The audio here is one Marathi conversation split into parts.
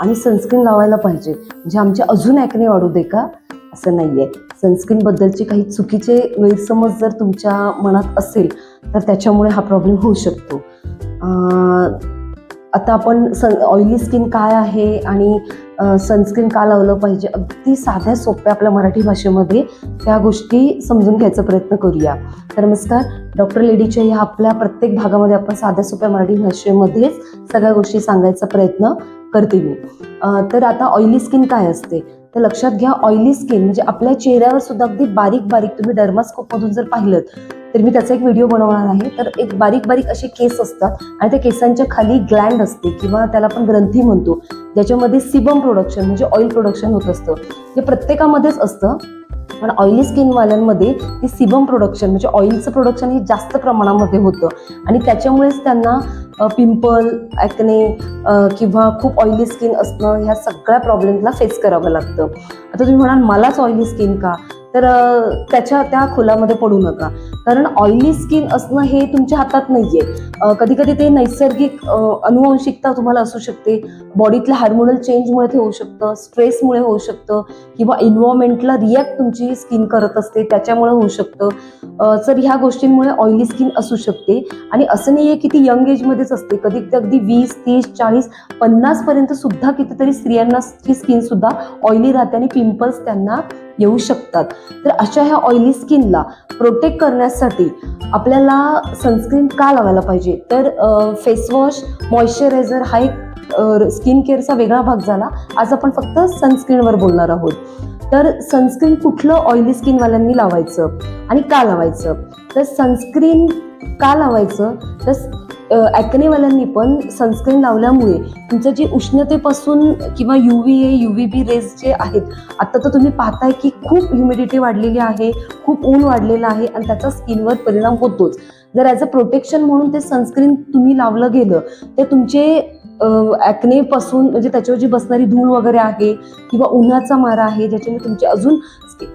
आणि सनस्क्रीन लावायला पाहिजे. म्हणजे आमचे अजून ॲकने वाढू दे का? असं नाही सनस्क्रीन बद्दलचे काही चुकीचे गैरसमज जर तुमच्या मनात असेल तर त्याच्यामुळे हा प्रॉब्लेम होऊ शकतो. आता आपण सन ऑइली स्किन काय आहे आणि सनस्क्रीन का लावलं पाहिजे? अगदी साध्या सोप्या आपल्या मराठी भाषेमध्ये त्या गोष्टी समजून घ्यायचा प्रयत्न करूया. तर नमस्कार डॉक्टर लेडीच्या या आपल्या प्रत्येक भागामध्ये आपण साध्या सोप्या मराठी भाषेमध्येच सगळ्या गोष्टी सांगायचा प्रयत्न करते मी. तर आता ऑइली स्किन काय असते? तर लक्षात घ्या ऑइली स्किन म्हणजे आपल्या चेहऱ्यावर सुद्धा अगदी बारीक बारीक तुम्ही डर्मास्कोपमधून जर पाहिलं तर मी त्याचा एक व्हिडिओ बनवणार आहे. तर एक बारीक बारीक असे केस असतात आणि त्या केसांच्या खाली ग्लँड असते किंवा त्याला आपण ग्रंथी म्हणतो. ज्याच्यामध्ये सिबम प्रोडक्शन म्हणजे ऑइल प्रोडक्शन होत असतं. हे प्रत्येकामध्येच असतं. पण ऑइली स्किनवाल्यांमध्ये ते सिबम प्रोडक्शन म्हणजे ऑइलचं प्रोडक्शन हे जास्त प्रमाणामध्ये होतं. आणि त्याच्यामुळेच त्यांना पिंपल ॲक्ने किंवा खूप ऑइली स्किन असणं ह्या सगळ्या प्रॉब्लेमला फेस करावं लागतं. आता तुम्ही म्हणाल मलाच ऑइली स्किन का? तर त्याच्या त्या खोलामध्ये पडू नका. कारण ऑइली स्किन असणं हे तुमच्या हातात नाही आहे कधी कधी ते नैसर्गिक अनुवंशिकता तुम्हाला असू शकते. बॉडीतल्या हार्मोनल चेंजमुळे ते होऊ शकतं स्ट्रेसमुळे होऊ शकतं किंवा इन्व्हायरमेंटला रिॲक्ट तुमची स्किन करत असते त्याच्यामुळे होऊ शकतं. तर ह्या गोष्टींमुळे ऑइली स्किन असू शकते. आणि असं नाही आहे की ती यंग एजमध्येच असते. कधी कधी अगदी वीस तीस चाळीस पन्नास पर्यंत सुद्धा कितीतरी स्त्रियांना ची स्किन सुद्धा ऑइली राहते आणि पिंपल्स त्यांना येऊ शकतात. तर अशा ह्या ऑइली स्किनला प्रोटेक्ट करण्यासाठी आपल्याला सनस्क्रीन का लावायला पाहिजे? तर फेसवॉश मॉइश्चरायझर हा एक स्किन केअरचा वेगळा भाग झाला. आज आपण फक्त सनस्क्रीनवर बोलणार आहोत. तर सनस्क्रीन कुठलं ऑइली स्किनवाल्यांनी लावायचं आणि का लावायचं? तर सनस्क्रीन का लावायचं? तर ॲकनेवाल्यांनी पण सनस्क्रीन लावल्यामुळे तुमचं जे उष्णतेपासून किंवा U V A U V B rays जे आहेत आता तर तुम्ही पाहताय की खूप ह्युमिडिटी वाढलेली आहे खूप ऊन वाढलेलं आहे आणि त्याचा स्किनवर परिणाम होतोच. जर ॲज अ प्रोटेक्शन म्हणून ते सनस्क्रीन तुम्ही लावलं गेलं तर तुमचे ॲक्नेपासून म्हणजे त्याच्यावर जी बसणारी धूळ वगैरे आहे किंवा उन्हाचा मारा आहे ज्याच्यामुळे तुमचे अजून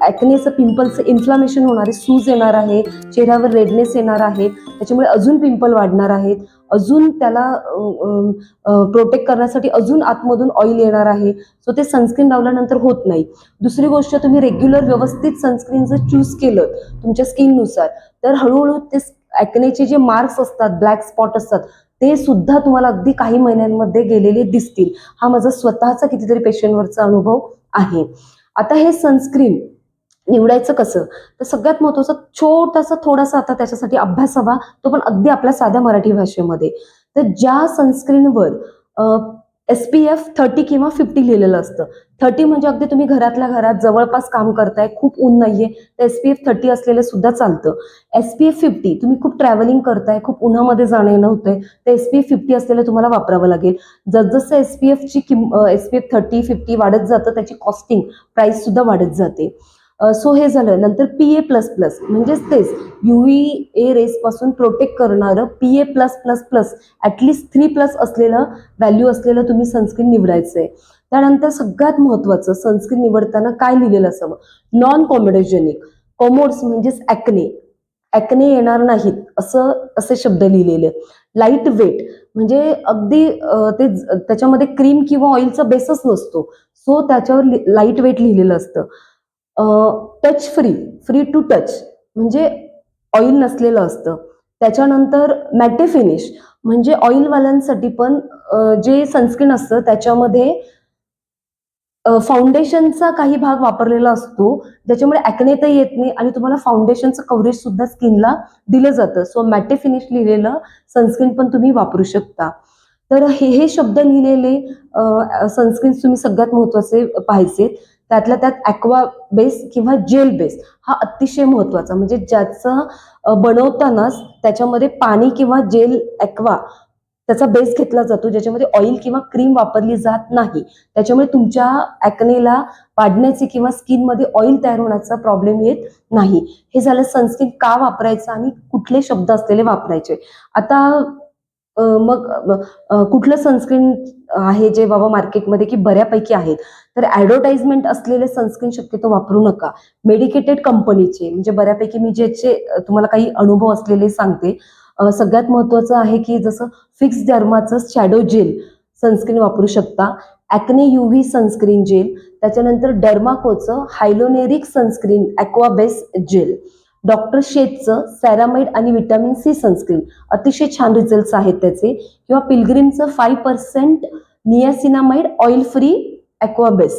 ॲक्नेचं पिंपलचं इन्फ्लामेशन होणार आहे सूज येणार आहे चेहऱ्यावर रेडनेस येणार आहे त्याच्यामुळे अजून पिंपल वाढणार आहेत अजून त्याला प्रोटेक्ट करण्यासाठी अजून आतमधून ऑइल येणार आहे. सो ते सनस्क्रीन लावल्यानंतर होत नाही. दुसरी गोष्ट तुम्ही रेग्युलर व्यवस्थित सनस्क्रीन जर चूज केलं तुमच्या स्किननुसार तर हळूहळू ते ॲक्नेचे जे मार्क्स असतात ब्लॅक स्पॉट असतात ते सुद्धा तुम्हाला अगदी काही महिन्यांमध्ये गेलेले दिसतील. हा माझा स्वतःचा कितीतरी पेशंटवरचा अनुभव आहे. आता हे सनस्क्रीन निवडायचं कसं? तर सगळ्यात महत्वाचं छोटासा थोडासा आता त्याच्यासाठी अभ्यास हवा तो पण अगदी आपल्या साध्या मराठी भाषेमध्ये. तर ज्या सनस्क्रीनवर एस पी एफ थर्टी किंवा फिफ्टी लिहिलेलं असतं. थर्टी म्हणजे अगदी तुम्ही घरातल्या घरात जवळपास काम करताय खूप ऊन नाहीये तर एस पी एफ थर्टी असलेलं सुद्धा चालतं. एस पी एफ फिफ्टी तुम्ही खूप ट्रॅव्हलिंग करताय खूप उन्हामध्ये जाणं येणं होतंय तर एस पी एफ फिफ्टी असलेलं तुम्हाला वापरावं लागेल. जसजसं एस पी एफची Kim S P F thirty fifty वाढत जातं त्याची कॉस्टिंग प्राईस सुद्धा वाढत जाते. सो हे झालं. नंतर पी ए प्लस प्लस म्हणजेच तेच युव्ही व्ही ए रेसपासून प्रोटेक्ट करणारं P A plus plus plus at least three plus असलेलं व्हॅल्यू असलेलं तुम्ही सनस्क्रीन निवडायचं आहे त्यानंतर सगळ्यात महत्त्वाचं सनस्क्रीन निवडताना काय लिहिलेलं असावं? नॉन कॉमेडोजेनिक कॉमोड्स म्हणजेच ॲक्ने ॲक्ने येणार नाहीत असं असे शब्द लिहिलेले. लाइट वेट म्हणजे अगदी ते त्याच्यामध्ये क्रीम किंवा ऑइलचा बेसच नसतो. सो त्याच्यावर लाइट वेट लिहिलेलं असतं. Touch free free to touch म्हणजे ऑइल नसलेलं असतं. त्याच्यानंतर मॅटे फिनिश म्हणजे ऑइलवाल्यांसाठी पण जे सनस्क्रीन असतं त्याच्यामध्ये फाउंडेशनचा काही भाग वापरलेला असतो. ज्याच्यामुळे ॲक्ने तर येत नाही आणि तुम्हाला फाउंडेशनचं कव्हरेज सुद्धा स्किनला दिलं जातं. सो मॅटे फिनिश लिहिलेलं सनस्क्रीन पण तुम्ही वापरू शकता. तर हे हे शब्द लिहिलेले सनस्क्रीन तुम्ही सगळ्यात महत्त्वाचे पाहायचे त्यातल्या त्यात ॲक्वा बेस किंवा जेल बेस हा अतिशय महत्त्वाचा म्हणजे ज्याचं बनवतानाच त्याच्यामध्ये पाणी किंवा जेल ॲक्वा त्याचा बेस घेतला जातो ज्याच्यामध्ये ऑइल किंवा क्रीम वापरली जात नाही. त्याच्यामुळे तुमच्या ॲक्नेला वाढण्याचे किंवा स्किनमध्ये ऑइल तयार होण्याचा प्रॉब्लेम येत नाही. हे झालं सनस्क्रीन का वापरायचं आणि कुठले शब्द असलेले वापरायचे? आता मग कुठलं सनस्क्रीन आहे जे बाबा मार्केटमध्ये की बऱ्यापैकी आहेत? तर ॲडव्हर्टाइजमेंट असलेले सनस्क्रीन शक्यतो वापरू नका. मेडिकेटेड कंपनीचे म्हणजे बऱ्यापैकी मी ज्याचे तुम्हाला काही अनुभव असलेले सांगते सगळ्यात महत्त्वाचं आहे की जसं फिक्स डर्माचं शॅडो जेल सनस्क्रीन वापरू शकता. ॲक्ने युव्ही सनस्क्रीन जेल त्याच्यानंतर डर्माकोचं hyaluronic sunscreen aqua base gel doctor शेतचं ceramide आणि व्हिटॅमिन सी सनस्क्रीन. अतिशय छान रिझल्ट्स आहेत त्याचे. किंवा पिलग्रीमचं five percent niacinamide oil free aqua base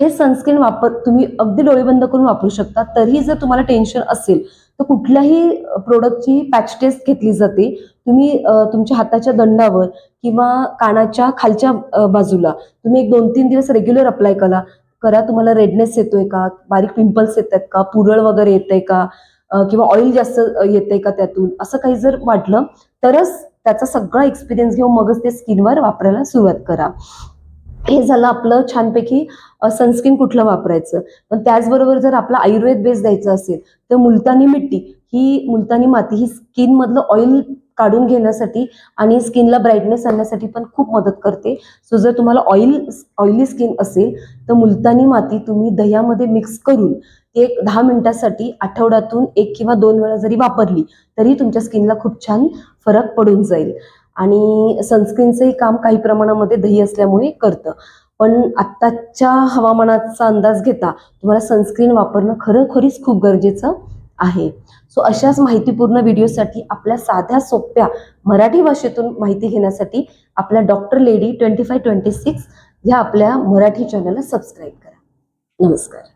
हे सनस्क्रीन वापर तुम्ही अगदी डोळे बंद करून वापरू शकता. तरीही जर तुम्हाला टेन्शन असेल तर कुठल्याही प्रोडक्टची पॅच टेस्ट घेतली जाते. तुम्ही तुमच्या हाताच्या दंडावर किंवा कानाच्या खालच्या बाजूला तुम्ही एक दोन तीन दिवस रेग्युलर अप्लाय करा. करा तुम्हाला रेडनेस येतोय का? बारीक पिंपल्स येत आहेत का? पुरळ वगैरे येतंय का? किंवा ऑइल जास्त येते येतंय का त्यातून? असं काही जर वाटलं तरच त्याचा सगळा एक्सपिरियन्स घेऊन मगच ते स्किनवर वापरायला सुरुवात करा. हे झालं आपलं छानपैकी सनस्क्रीन कुठलं वापरायचं? पण त्याचबरोबर जर आपला आयुर्वेद बेस द्यायचा असेल तर मुलतानी मिट्टी ही मुलतानी माती ही स्किनमधलं ऑइल काढून घेण्यासाठी आणि स्किनला ब्राईटनेस आणण्यासाठी पण खूप मदत करते. सो जर तुम्हाला ऑइल ऑइली स्किन असेल तर मुलतानी माती तुम्ही दह्यामध्ये मिक्स करून ती एक दहा मिनिटासाठी आठवड्यातून एक किंवा दोन वेळा जरी वापरली तरी तुमच्या स्किनला खूप छान फरक पडून जाईल. आणि सनस्क्रीनचंही काम काही प्रमाणामध्ये दही असल्यामुळे करतं. पण आत्ताच्या हवामानाचा अंदाज घेता तुम्हाला सनस्क्रीन वापरणं खरोखरीच खूप गरजेचं आहे. सो अशाच माहितीपूर्ण व्हिडिओसाठी आपल्या साध्या सोप्या मराठी भाषेतून माहिती घेण्यासाठी आपल्या doctor lady twenty five twenty six ह्या आपल्या मराठी चॅनलला सबस्क्राईब करा. नमस्कार.